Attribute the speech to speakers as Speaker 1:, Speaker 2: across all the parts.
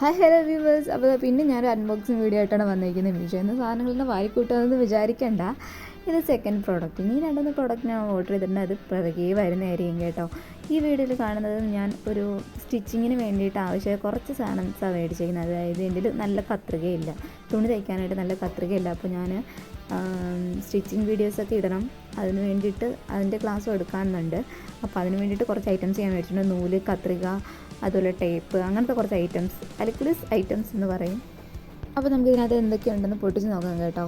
Speaker 1: Hi hello viewers അപ്പോൾ പിന്നെ ഞാനൊരു അൺബോക്സിങ് വീഡിയോ ആയിട്ടാണ് വന്നിരിക്കുന്നത്. മീഷോ എന്ന സാധനങ്ങളൊന്നും വാരിക്കൂട്ടുമെന്ന് വിചാരിക്കണ്ട. ഇത് സെക്കൻഡ് പ്രോഡക്റ്റ് ഇനി രണ്ടൊന്ന് പ്രോഡക്റ്റ് ഞാൻ ഓർഡർ ചെയ്തിട്ടുണ്ട്. അത് പിറകെ വരുന്നതായിരിക്കും കേട്ടോ. ഈ വീഡിയോയിൽ കാണുന്നത് ഞാൻ ഒരു സ്റ്റിച്ചിങ്ങിന് വേണ്ടിയിട്ട് ആവശ്യമായ കുറച്ച് സാധനംസാണ് മേടിച്ചിരിക്കുന്നത്. അതായത് എന്റെ നല്ല കത്രികയില്ല തുണി തയ്ക്കാനായിട്ട് നല്ല കത്രികയില്ല അപ്പോൾ ഞാൻ സ്റ്റിച്ചിങ് വീഡിയോസൊക്കെ ഇടണം. അതിന് വേണ്ടിയിട്ട് അതിന്റെ ക്ലാസ് എടുക്കാനുണ്ട് അപ്പോൾ അതിന് വേണ്ടിയിട്ട് കുറച്ച് ഐറ്റംസ് ഞാൻ മേടിച്ചിട്ടുണ്ട്. നൂൽ കത്രിക അതുപോലെ ടേപ്പ് അങ്ങനത്തെ കുറച്ച് ഐറ്റംസ് അലക്ലിസ് ഐറ്റംസ് എന്ന് പറയും. അപ്പോൾ നമുക്ക് ഇതിനകത്ത് എന്തൊക്കെയുണ്ടെന്ന് പൊട്ടിച്ച് നോക്കാം കേട്ടോ.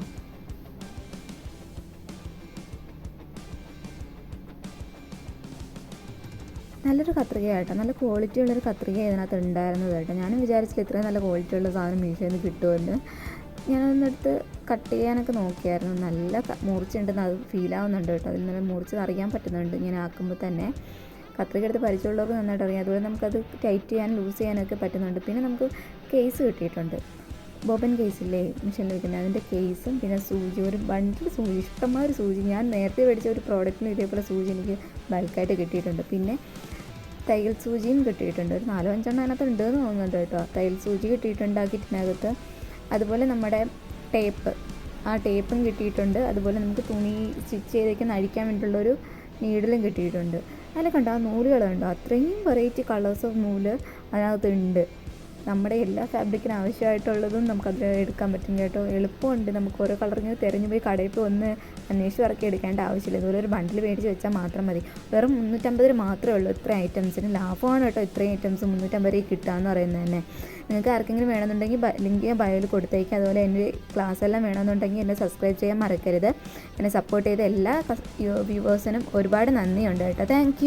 Speaker 1: നല്ലൊരു കത്രികയായിട്ടോ നല്ല ക്വാളിറ്റി ഉള്ളൊരു കത്രിക ഇതിനകത്ത് ഉണ്ടായിരുന്നത് കേട്ടോ. ഞാനും വിചാരിച്ചില്ല ഇത്രയും നല്ല ക്വാളിറ്റി ഉള്ള സാധനം മീഷോയിൽ നിന്ന് കിട്ടുമെന്ന്. ഞാനൊന്നെടുത്ത് കട്ട് ചെയ്യാനൊക്കെ നോക്കിയായിരുന്നു. നല്ല മൂർച്ചയുണ്ടെന്ന് അത് ഫീൽ ആവുന്നുണ്ട് കേട്ടോ. അതിൽ നല്ല മൂർച്ച അറിയാൻ പറ്റുന്നുണ്ട് ഇങ്ങനെ ആക്കുമ്പോൾ തന്നെ. കത്രിക എടുത്ത് പരിചയമുള്ളവർക്ക് നന്നായിട്ട് അറിയാം. അതുപോലെ നമുക്കത് ടൈറ്റ് ചെയ്യാൻ ലൂസ് ചെയ്യാനൊക്കെ പറ്റുന്നുണ്ട്. പിന്നെ നമുക്ക് കേസ് കിട്ടിയിട്ടുണ്ട്. ബോബൻ കേസില്ലേ? മിഷനിൽ വെക്കുന്നത്. അതിന്റെ കേസും പിന്നെ സൂചി. ഒരു ബണ്ടിൽ സൂചി. ഇഷ്ടംമാതിരി സൂചി. ഞാൻ നേരത്തെ മേടിച്ച ഒരു പ്രോഡക്റ്റിന് ഇതേപോലെ സൂചി എനിക്ക് ബൾക്കായിട്ട് കിട്ടിയിട്ടുണ്ട്. പിന്നെ തയ്യൽ സൂചിയും കിട്ടിയിട്ടുണ്ട്. ഒരു നാലോ അഞ്ചെണ്ണം അതിനകത്ത് ഉണ്ടെന്ന് തോന്നുന്നുണ്ട് കേട്ടോ. തയ്യൽ സൂചി കിട്ടിയിട്ടുണ്ട് ആ കിറ്റിനകത്ത് അതുപോലെ നമ്മുടെ ടേപ്പ്. ആ ടേപ്പും കിട്ടിയിട്ടുണ്ട്. അതുപോലെ നമുക്ക് തുണി സ്റ്റിച്ച് ചെയ്തേക്കുന്ന അഴിക്കാൻ വേണ്ടിയിട്ടുള്ളൊരു നീഡിലും കിട്ടിയിട്ടുണ്ട്. അതിൽ കണ്ടോ ആ നൂലുകൾ കണ്ടോ അത്രയും വെറൈറ്റി കളേഴ്സ് ഓഫ് നൂൽ അതിനകത്ത് ഉണ്ട് നമ്മുടെ എല്ലാ ഫാബ്രിക്കിന് ആവശ്യമായിട്ടുള്ളതും നമുക്കത് എടുക്കാൻ പറ്റും കേട്ടോ. എളുപ്പമുണ്ട്. നമുക്ക് ഓരോ കളറിങ് തിരഞ്ഞു പോയി കടയിൽ പോയി ഒന്ന് അന്വേഷിച്ച് ഇറക്കി എടുക്കേണ്ട ആവശ്യമില്ല. ഇതുപോലെ ഒരു ബണ്ടിൽ മേടിച്ച് വെച്ചാൽ മാത്രം മതി. വെറും മുന്നൂറ്റമ്പത് രൂപ മാത്രമേ ഉള്ളൂ ഇത്ര ഐറ്റംസിന് ലാഭമാണ് കേട്ടോ ഇത്രയും ഐറ്റംസ് മുന്നൂറ്റമ്പത് രൂപ കിട്ടാന്ന് പറയുന്നത് തന്നെ. നിങ്ങൾക്ക് ആർക്കെങ്കിലും വേണമെന്നുണ്ടെങ്കിൽ ലിങ്ക് ഞാൻ ബയോയിൽ കൊടുത്തേക്കാം. അതുപോലെ എന്റെ ക്ലാസ് എല്ലാം വേണമെന്നുണ്ടെങ്കിൽ എന്നെ സബ്സ്ക്രൈബ് ചെയ്യാൻ മറക്കരുത്. എന്നെ സപ്പോർട്ട് ചെയ്ത എല്ലാ വ്യൂവേഴ്സിനും ഒരുപാട് നന്ദിയുണ്ട് കേട്ടോ. താങ്ക്